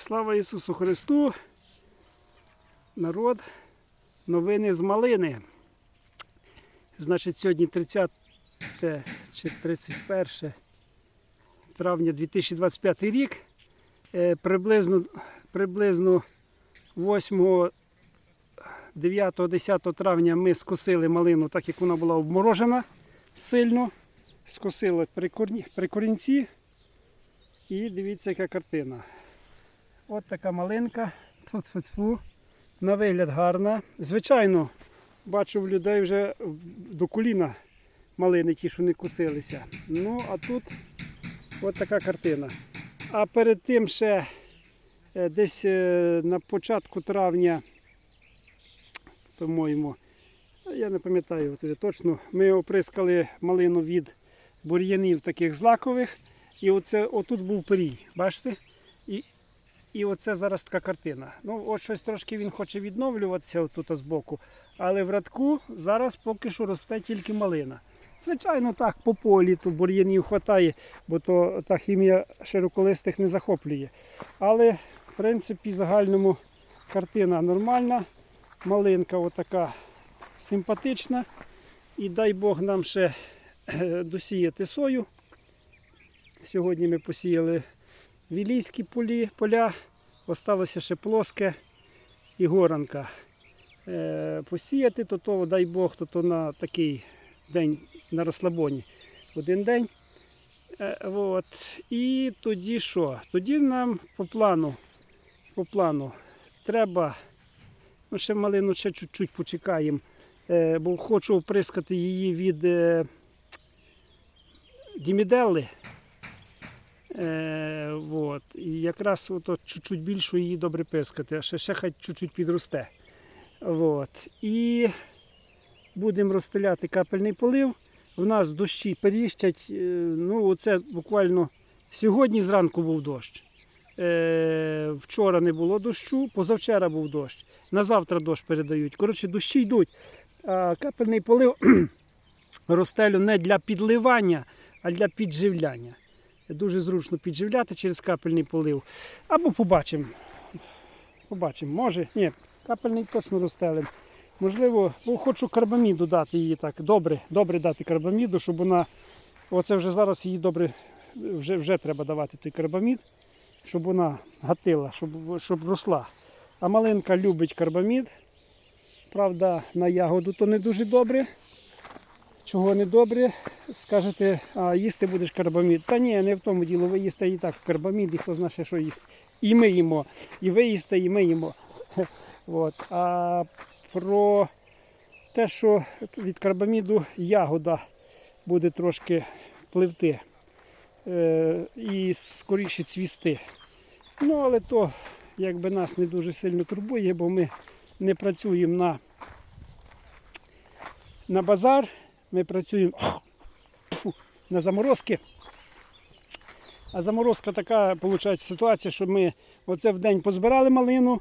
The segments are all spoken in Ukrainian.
Слава Ісусу Христу! Народ, новини з малини. Значить, сьогодні 30 чи 31 травня 2025 рік. Е, Приблизно, приблизно 8, 9, 10 травня ми скосили малину, так як вона була обморожена сильно. Скосили при, корінці. І дивіться, яка картина. От така. Тьфу-тьфу-тьфу. На вигляд гарна. Звичайно, бачу в людей вже до коліна малини, ті, що не кусилися. Ну, а тут от така картина. А перед тим ще е, десь е, на початку травня, по-моєму, я не пам'ятаю точно, ми оприскали малину від бур'янів таких злакових. І оце, отут був перій, бачите? І, оце зараз така картина. Ну, от щось трошки він хоче відновлюватися отут з боку, але в радку зараз поки що росте тільки малина. Звичайно, так, по полі то бур'янів вистачає, бо то та хімія широколистих не захоплює. Але, в принципі, загальному картина нормальна. Малинка отака симпатична. І дай Бог нам ще е, досіяти сою. Сьогодні ми посіяли вілійські поля, осталося ще плоске і горанка. Е, посіяти, то, то дай Бог, то, то на такий день на розслабоні. Один день. Е, от. І тоді що? Тоді нам по плану, по плану треба, ну ще малину ще чуть-чуть почекаємо, е, бо хочу оприскати її від діміделли. Е, вот. І якраз ото чуть-чуть більше її добре пискати, а ще, ще хай чуть-чуть підросте. Вот. І будемо розстеляти капельний полив. В нас дощі періщать. е, Ну, оце буквально сьогодні зранку був дощ. Е, вчора не було дощу, позавчора був дощ. На завтра дощ передають. Коротше, дощі йдуть. А капельний полив розстелю не для підливання, а для підживляння. Дуже зручно підживляти через капельний полив. Або побачимо. Побачимо, може. Ні, капельний точно розстелим. Можливо, бо хочу карбаміду дати її так. Добре, добре дати карбаміду, щоб вона. Оце вже зараз її добре, вже, вже треба давати той карбамід, щоб вона гатила, щоб, щоб росла. А малинка любить карбамід. Правда, на ягоду то не дуже добре. Чого не добре, скажете, а їсти будеш карбамід. Та ні, не в тому діло, ви їсте і так карбамід, і хто знає, що їсти. І ми їмо, і ви їсте, і ми їмо. От. А про те, що від карбаміду ягода буде трошки пливти е, і скоріше цвісти. Ну, але то якби нас не дуже сильно турбує, бо ми не працюємо на, на базар, ми працюємо на заморозки. А заморозка така виходить ситуація, що ми оце в день позбирали малину,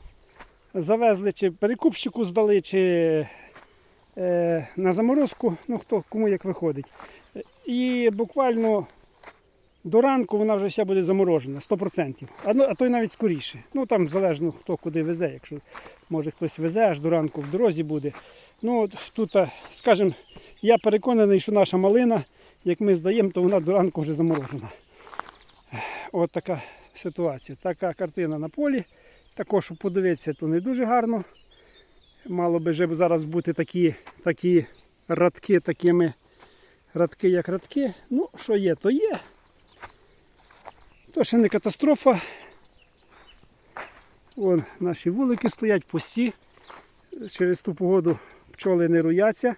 завезли чи перекупщику здали, чи е, на заморозку, ну хто кому як виходить. І буквально до ранку вона вже вся буде заморожена, 100%. А, ну, а то й навіть скоріше. Ну там залежно хто куди везе. Якщо може хтось везе, аж до ранку в дорозі буде. Ну от тут, скажімо, я переконаний, що наша малина, як ми здаємо, то вона до ранку вже заморожена. От така ситуація. Така картина на полі. Також подивитися, то не дуже гарно. Мало би вже зараз бути такі, такі радки, такими радки, як радки. Ну, що є, то є. То ще не катастрофа. Вон наші вулики стоять пусті. Через ту погоду пчоли не руяться.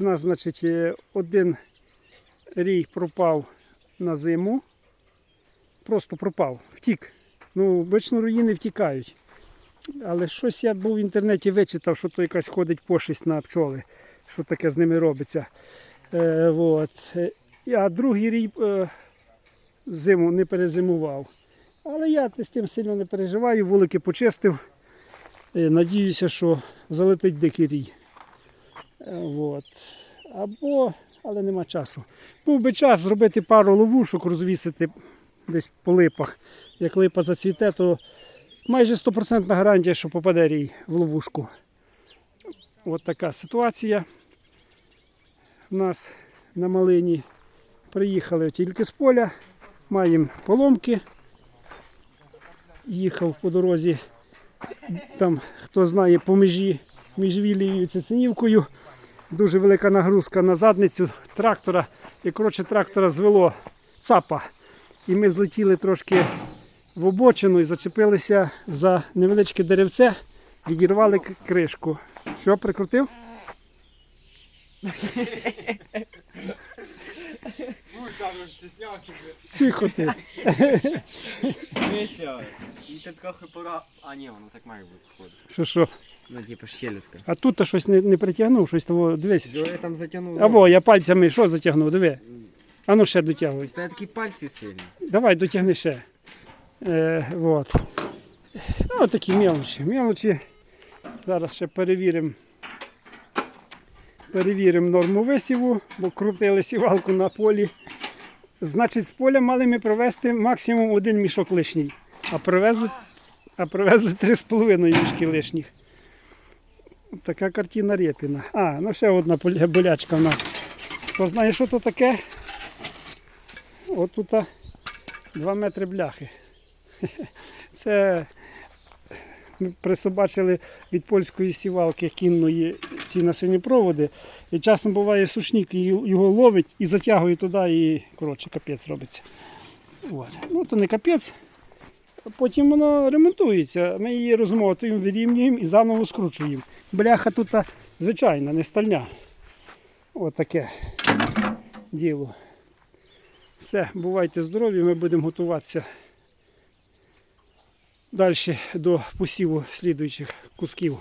У нас, значить, е, один рій пропав на зиму. Просто пропав, втік. Ну, обично руїни втікають. Але щось я був в інтернеті вичитав, що то якась ходить пошесть на пчоли, що таке з ними робиться. Е, вот. Е, А другий рій е, зиму не перезимував. Але я з тим сильно не переживаю, вулики почистив. Е, Надіюся, що залетить дикий рій. Е, Вот. Або, але нема часу. Був би час зробити пару ловушок, розвісити десь по липах. Як липа зацвіте, то майже 100% гарантія, що попаде рій в ловушку. От така ситуація. У нас на малині приїхали тільки з поля, маємо поломки. Їхав по дорозі, там, хто знає, по межі між Вілією і Цесинівкою. Дуже велика нагрузка на задницю трактора. І коротше трактора звело цапа. І ми злетіли трошки в обочину і зачепилися за невеличке деревце, відірвали кришку. Що прикрутив? Тихо ти. Мися. І ти трохи пора. А ні, воно так має бути входить. Що що? Ну, типу, щелюдка. А тут то щось не, не притягнув, щось того. Дивись. Що я там затягнув? А во, я пальцями що затягнув? Диви. А ну ще дотягуй. Та такі пальці сильні. Давай дотягни ще. Е, вот. Ну, такі мелочі. Мелочі. Зараз ще перевіримо. Перевіримо норму висіву, бо крутили сівалку на полі. Значить, з поля мали ми провести максимум один мішок лишній. А привезли, а привезли 3,5 мішки лишніх. Така картина репіна. А, ну ще одна болячка в нас. Хто знає, що то таке? От тут 2 метри бляхи. Це присобачили від польської сівалки кінної ці насильні проводи. І часом буває сушник його ловить і затягує туди, і коротше капець робиться. От. Ну то не капець. Потім воно ремонтується. Ми її розмотуємо, вирівнюємо і заново скручуємо. Бляха тут звичайна, не стальня. От таке діло. Все, бувайте здорові, ми будемо готуватися далі до посіву слідуючих кусків.